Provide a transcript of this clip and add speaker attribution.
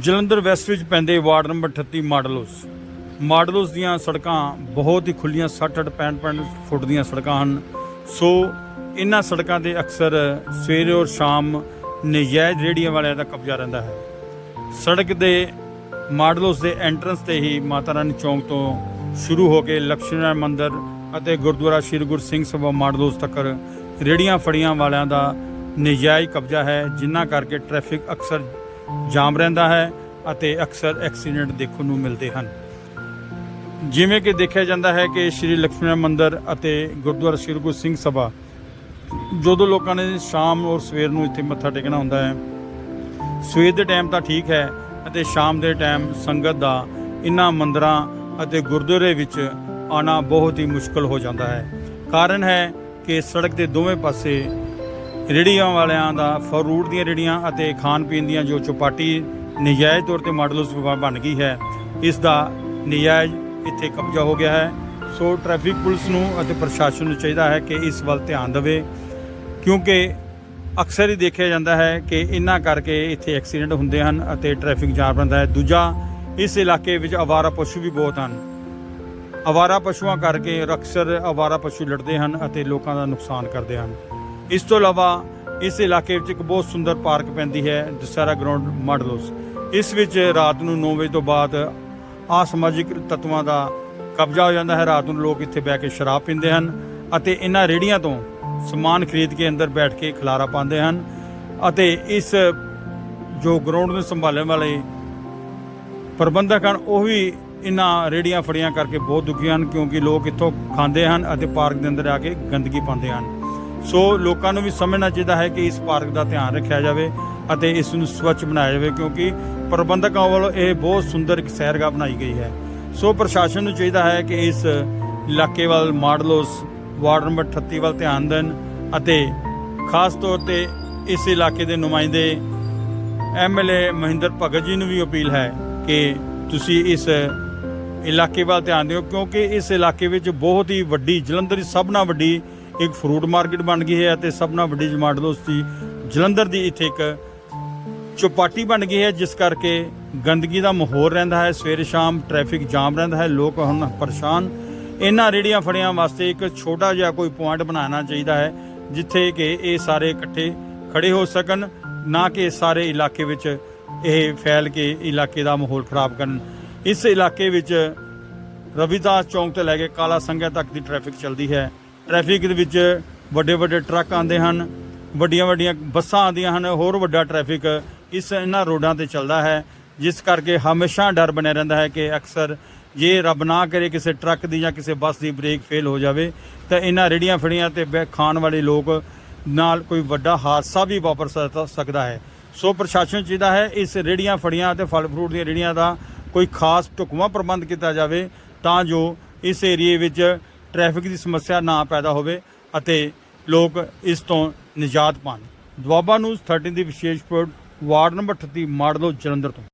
Speaker 1: Jalandhar West ਵਿੱਚ ਪੈਂਦੇ ward number 38 ਮਾਡਲੋਸ। ਮਾਡਲੋਸ ਦੀਆਂ ਸੜਕਾਂ ਬਹੁਤ ਹੀ ਖੁੱਲੀਆਂ 60 65 65 ਫੁੱਟ ਦੀਆਂ ਸੜਕਾਂ ਹਨ। ਸੋ ਇਹਨਾਂ ਸੜਕਾਂ ਦੇ ਅਕਸਰ ਸਵੇਰੇ ਔਰ ਸ਼ਾਮ ਨਜਾਇਜ਼ ਰੇੜੀਆਂ ਵਾਲਿਆਂ ਦਾ ਕਬਜ਼ਾ ਰਹਿੰਦਾ ਹੈ। ਸੜਕ ਦੇ ਮਾਡਲੋਸ ਦੇ ਐਂਟਰੈਂਸ ਤੇ ਹੀ ਮਾਤਾ ਰਾਣੀ ਚੌਂਕ ਤੋਂ ਸ਼ੁਰੂ ਹੋ ਕੇ ਲక్ష్ਮਣ ਮੰਦਿਰ ਅਤੇ ਗੁਰਦੁਆਰਾ ਸ਼੍ਰੀ ਗੁਰੂ ਸਿੰਘ ਸਭਾ ਮਾਡਲੋਸ ਤੱਕ ਰੇੜੀਆਂ ਫੜੀਆਂ ਵਾਲਿਆਂ ਦਾ ਨਜਾਇਜ਼ ਕਬਜ਼ਾ ਹੈ, ਜਿਨ੍ਹਾਂ ਕਰਕੇ ਟ੍ਰੈਫਿਕ ਅਕਸਰ ਜਾਮ ਰਹਿੰਦਾ ਹੈ ਅਤੇ ਅਕਸਰ ਐਕਸੀਡੈਂਟ ਦੇਖਣ ਨੂੰ ਮਿਲਦੇ ਹਨ। ਜਿਵੇਂ ਕਿ ਦੇਖਿਆ ਜਾਂਦਾ ਹੈ ਕਿ ਸ਼੍ਰੀ ਲక్ష్ਮਣ ਮੰਦਿਰ ਅਤੇ ਗੁਰਦੁਆਰਾ ਸ਼੍ਰੀ ਗੁਰੂ ਸਿੰਘ ਸਭਾ, ਜਦੋਂ ਲੋਕਾਂ ਨੇ ਸ਼ਾਮ ਔਰ ਸਵੇਰ ਨੂੰ ਇੱਥੇ ਮੱਥਾ ਟੇਕਣਾ ਹੁੰਦਾ ਹੈ, ਸਵੇਰ ਦੇ ਟਾਈਮ ਤਾਂ ਠੀਕ ਹੈ ਅਤੇ ਸ਼ਾਮ ਦੇ ਟਾਈਮ ਸੰਗਤ ਦਾ ਇਨ੍ਹਾਂ ਮੰਦਰਾਂ ਅਤੇ ਗੁਰਦੁਆਰੇ ਵਿੱਚ ਆਣਾ ਬਹੁਤ ਹੀ ਮੁਸ਼ਕਲ ਹੋ ਜਾਂਦਾ ਹੈ। ਕਾਰਨ ਹੈ ਕਿ ਸੜਕ ਦੇ ਦੋਵੇਂ ਪਾਸੇ ਰੇੜੀਆਂ ਵਾਲਿਆਂ ਦਾ, ਫਰੂਟ ਦੀਆਂ ਰੇੜੀਆਂ ਅਤੇ ਖਾਣ ਪੀਣ ਦੀਆਂ ਜੋ ਚੁਪਾਟੀ ਨਜਾਇਜ਼ ਤੌਰ ਤੇ ਮਾਡਲ ਮਾਡਲਸ ਬਣ ਗਈ ਹੈ, ਇਸ ਦਾ ਨਜਾਇਜ਼ ਇੱਥੇ ਕਬਜ਼ਾ ਹੋ ਗਿਆ ਹੈ। ਸੋ ਟ੍ਰੈਫਿਕ ਪੁਲਿਸ ਨੂੰ ਅਤੇ ਪ੍ਰਸ਼ਾਸਨ ਨੂੰ ਚਾਹੀਦਾ ਹੈ ਕਿ ਇਸ ਵੱਲ ਧਿਆਨ ਦੇਵੇ, ਕਿਉਂਕਿ ਅਕਸਰ ਹੀ ਦੇਖਿਆ ਜਾਂਦਾ ਹੈ ਕਿ ਇਹਨਾਂ ਕਰਕੇ ਇੱਥੇ ਐਕਸੀਡੈਂਟ ਹੁੰਦੇ ਹਨ ਅਤੇ ਟ੍ਰੈਫਿਕ ਜਾਮ ਰਹਿੰਦਾ ਹੈ। ਦੂਜਾ, ਇਸ ਇਲਾਕੇ ਵਿੱਚ ਆਵਾਰਾ ਪਸ਼ੂ ਵੀ ਬਹੁਤ ਹਨ। ਆਵਾਰਾ ਪਸ਼ੂਆਂ ਕਰਕੇ ਅਕਸਰ ਆਵਾਰਾ ਪਸ਼ੂ ਲੜਦੇ ਹਨ ਅਤੇ ਲੋਕਾਂ ਦਾ ਨੁਕਸਾਨ ਕਰਦੇ ਹਨ। ਇਸ ਤੋਂ ਇਲਾਵਾ ਇਸ ਇਲਾਕੇ ਵਿੱਚ ਇੱਕ ਬਹੁਤ ਸੁੰਦਰ ਪਾਰਕ ਪੈਂਦੀ ਹੈ, ਦਸਹਿਰਾ ਗਰਾਊਂਡ ਮਾਡਲੋਸ। ਇਸ ਵਿੱਚ ਰਾਤ ਨੂੰ 9 ਵਜੇ ਤੋਂ ਬਾਅਦ ਅਸਮਾਜਿਕ ਤੱਤਵਾਂ ਦਾ ਕਬਜ਼ਾ ਹੋ ਜਾਂਦਾ ਹੈ। ਰਾਤ ਨੂੰ ਲੋਕ ਇੱਥੇ ਬਹਿ ਕੇ ਸ਼ਰਾਬ ਪੀਂਦੇ ਹਨ ਅਤੇ ਇਹਨਾਂ ਰੇੜੀਆਂ ਤੋਂ ਸਮਾਨ ਖਰੀਦ ਕੇ ਅੰਦਰ ਬੈਠ ਕੇ ਖਲਾਰਾ ਪਾਉਂਦੇ ਹਨ ਅਤੇ ਇਸ ਜੋ ਗਰਾਊਂਡ ਨੂੰ ਸੰਭਾਲਣ ਵਾਲੇ ਪ੍ਰਬੰਧਕ ਹਨ, ਉਹ ਵੀ ਇਹਨਾਂ ਰੇੜੀਆਂ ਫੜੀਆਂ ਕਰਕੇ ਬਹੁਤ ਦੁਖੀ ਹਨ ਕਿਉਂਕਿ ਲੋਕ ਇੱਥੋਂ ਖਾਂਦੇ ਹਨ ਅਤੇ ਪਾਰਕ ਦੇ ਅੰਦਰ ਆ ਕੇ ਗੰਦਗੀ ਪਾਉਂਦੇ ਹਨ। ਸੋ ਲੋਕਾਂ ਨੂੰ ਵੀ ਸਮਝਣਾ ਚਾਹੀਦਾ ਹੈ ਕਿ ਇਸ ਪਾਰਕ ਦਾ ਧਿਆਨ ਰੱਖਿਆ ਜਾਵੇ ਅਤੇ ਇਸ ਨੂੰ ਸਵੱਛ ਬਣਾਇਆ ਜਾਵੇ, ਕਿਉਂਕਿ ਪ੍ਰਬੰਧਕਾਂ ਵੱਲੋਂ ਇਹ ਬਹੁਤ ਸੁੰਦਰ ਇੱਕ ਸੈਰਗਾਹ ਬਣਾਈ ਗਈ ਹੈ। ਸੋ ਪ੍ਰਸ਼ਾਸਨ ਨੂੰ ਚਾਹੀਦਾ ਹੈ ਕਿ ਇਸ ਇਲਾਕੇ ਵੱਲ ਮਾਡਲੋਸ ਵਾਰਡ ਨੰਬਰ 38 ਵੱਲ ਧਿਆਨ ਦੇਣ ਅਤੇ ਖਾਸ ਤੌਰ ਤੇ ਇਸ ਇਲਾਕੇ ਦੇ ਨੁਮਾਇੰਦੇ ਐਮਐਲਏ ਮਹਿੰਦਰ ਭਗਤ ਜੀ ਨੂੰ ਵੀ ਅਪੀਲ ਹੈ ਕਿ ਤੁਸੀਂ ਇਸ ਇਲਾਕੇ ਵੱਲ ਧਿਆਨ ਦਿਓ, ਕਿਉਂਕਿ ਇਸ ਇਲਾਕੇ ਵਿੱਚ ਬਹੁਤ ਹੀ ਵੱਡੀ, ਜਲੰਧਰ ਦੀ ਸਭ ਨਾਲੋਂ ਵੱਡੀ ਇੱਕ ਫਰੂਟ ਮਾਰਕੀਟ ਬਣ ਗਈ ਹੈ ਅਤੇ ਸਭ ਨਾਲ ਵੱਡੀ ਜਮਾਡਲੋਸ ਦੋਸਤੀ ਜਲੰਧਰ ਦੀ ਇੱਥੇ ਇੱਕ ਚੌਪਾਟੀ ਬਣ ਗਈ ਹੈ, ਜਿਸ ਕਰਕੇ ਗੰਦਗੀ ਦਾ ਮਾਹੌਲ ਰਹਿੰਦਾ ਹੈ। ਸਵੇਰੇ ਸ਼ਾਮ ਟ੍ਰੈਫਿਕ ਜਾਮ ਰਹਿੰਦਾ ਹੈ, ਲੋਕ ਹੁਣ ਪਰੇਸ਼ਾਨ। ਇਹਨਾਂ ਰੇੜੀਆਂ ਫੜਿਆਂ ਵਾਸਤੇ ਇੱਕ ਛੋਟਾ ਜਿਹਾ ਕੋਈ ਪੁਆਇੰਟ ਬਣਾਉਣਾ ਚਾਹੀਦਾ ਹੈ, ਜਿੱਥੇ ਕਿ ਇਹ ਸਾਰੇ ਇਕੱਠੇ ਖੜੇ ਹੋ ਸਕਣ, ਨਾ ਕਿ ਸਾਰੇ ਇਲਾਕੇ ਵਿੱਚ ਇਹ ਫੈਲ ਕੇ ਇਲਾਕੇ ਦਾ ਮਾਹੌਲ ਖਰਾਬ ਕਰਨ। ਇਸ ਇਲਾਕੇ ਵਿੱਚ ਰਵਿਦਾਸ ਚੌਂਕ ਤੋਂ ਲੈ ਕੇ ਕਾਲਾ ਸੰਘਿਆ ਤੱਕ ਦੀ ਟ੍ਰੈਫਿਕ ਚੱਲਦੀ ਹੈ। ਟ੍ਰੈਫਿਕ ਦੇ ਵਿੱਚ ਵੱਡੇ ਵੱਡੇ ਟਰੱਕ ਆਉਂਦੇ ਹਨ, ਵੱਡੀਆਂ ਵੱਡੀਆਂ ਬੱਸਾਂ ਆਉਂਦੀਆਂ ਹਨ, ਹੋਰ ਵੱਡਾ ਟ੍ਰੈਫਿਕ ਇਸ ਇਹਨਾਂ ਰੋਡਾਂ ਤੇ ਚੱਲਦਾ ਹੈ, ਜਿਸ ਕਰਕੇ ਹਮੇਸ਼ਾ ਡਰ ਬਣਿਆ ਰਹਿੰਦਾ ਹੈ ਕਿ ਅਕਸਰ ਜੇ ਰੱਬ ਨਾ ਕਰੇ ਕਿਸੇ ਟਰੱਕ ਦੀ ਜਾਂ ਕਿਸੇ ਬੱਸ ਦੀ ਬ੍ਰੇਕ ਫੇਲ ਹੋ ਜਾਵੇ, ਤਾਂ ਇਹਨਾਂ ਰੇੜੀਆਂ ਫੜੀਆਂ ਤੇ ਬੈ- ਖਾਣ ਵਾਲੇ ਲੋਕ ਨਾਲ ਕੋਈ ਵੱਡਾ ਹਾਦਸਾ ਵੀ ਵਾਪਰ ਸਕ- ਸਕਦਾ ਹੈ। ਸੋ ਪ੍ਰਸ਼ਾਸਨ ਚਾਹੀਦਾ ਹੈ ਇਸ ਰੇੜੀਆਂ ਫੜੀਆਂ ਤੇ ਫਲ ਫਰੂਟ ਦੀਆਂ ਰੇੜੀਆਂ ਦਾ ਕੋਈ ਖਾਸ ਢੁਕਵਾਂ ਪ੍ਰਬੰਧ ਕੀਤਾ ਜਾਵੇ, ਤਾਂ ਜੋ ਇਸ ਏਰੀਏ ਵਿੱਚ ਟ੍ਰੈਫਿਕ ਦੀ ਸਮੱਸਿਆ ਨਾ ਪੈਦਾ ਹੋਵੇ ਅਤੇ ਲੋਕ ਇਸ ਤੋਂ ਨਿਜਾਤ ਪਾਣ। ਦੁਆਬਾ ਨਿਊਜ਼ 13 ਦੀ ਵਿਸ਼ੇਸ਼ ਰਿਪੋਰਟ, ਵਾਰਡ ਨੰਬਰ 38 ਮਾੜਲੋ ਜਲੰਧਰ ਤੋਂ।